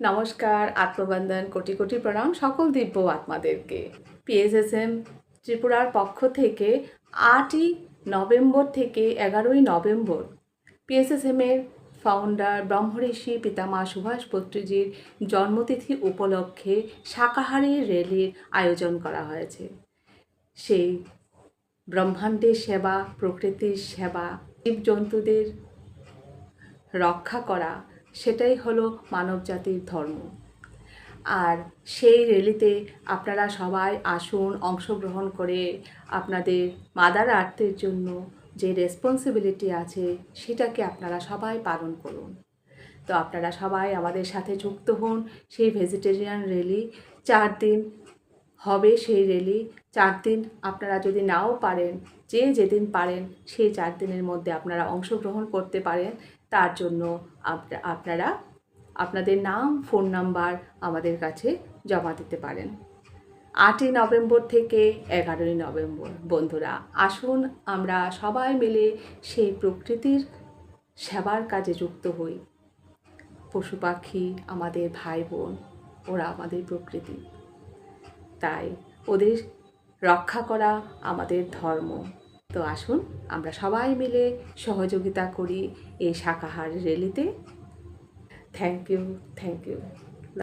নমস্কার আত্মবন্ধন কোটি কোটি প্রণাম সকল দিব্য আত্মাদেরকে। পিএসএসএম ত্রিপুরার পক্ষ থেকে আটই নভেম্বর থেকে এগারোই নভেম্বর পিএসএসএম এর ফাউন্ডার ব্রহ্মঋষি পিতামা সুভাষ পত্রীজির জন্মতিথি উপলক্ষে শাকাহারী র্যালির আয়োজন করা হয়েছে। সেই ব্রহ্মাণ্ডের সেবা, প্রকৃতির সেবা, জীবজন্তুদের রক্ষা করা সেটাই হলো মানবজাতির ধর্ম। আর সেই র্যালিতে আপনারা সবাই আসুন, অংশগ্রহণ করে আপনাদের মাদার আর্থের জন্য যে রেসপন্সিবিলিটি আছে, সেটাকে আপনারা সবাই পালন করুন। তো আপনারা সবাই আমাদের সাথে যুক্ত হন। সেই ভেজিটেরিয়ান র্যালি চার দিন হবে সেই র্যালি চার দিন আপনারা যদি নাও পারেন, যে যেদিন পারেন, সেই চার দিনের মধ্যে আপনারা অংশগ্রহণ করতে পারেন। তার জন্য আপনারা আপনাদের নাম ফোন নাম্বার আমাদের কাছে জমা দিতে পারেন। আটই নভেম্বর থেকে এগারোই নভেম্বর বন্ধুরা, আসুন আমরা সবাই মিলে সেই প্রকৃতির সেবার কাজে যুক্ত হই। পশু পাখি আমাদের ভাই বোন, ওরা আমাদের প্রকৃতি। তাই ওদের রক্ষা করা আমাদের ধর্ম। তো আসুন আমরা সবাই মিলে সহযোগিতা করি এই শাকাহার রেলিতে থ্যাংক ইউ থ্যাংক ইউ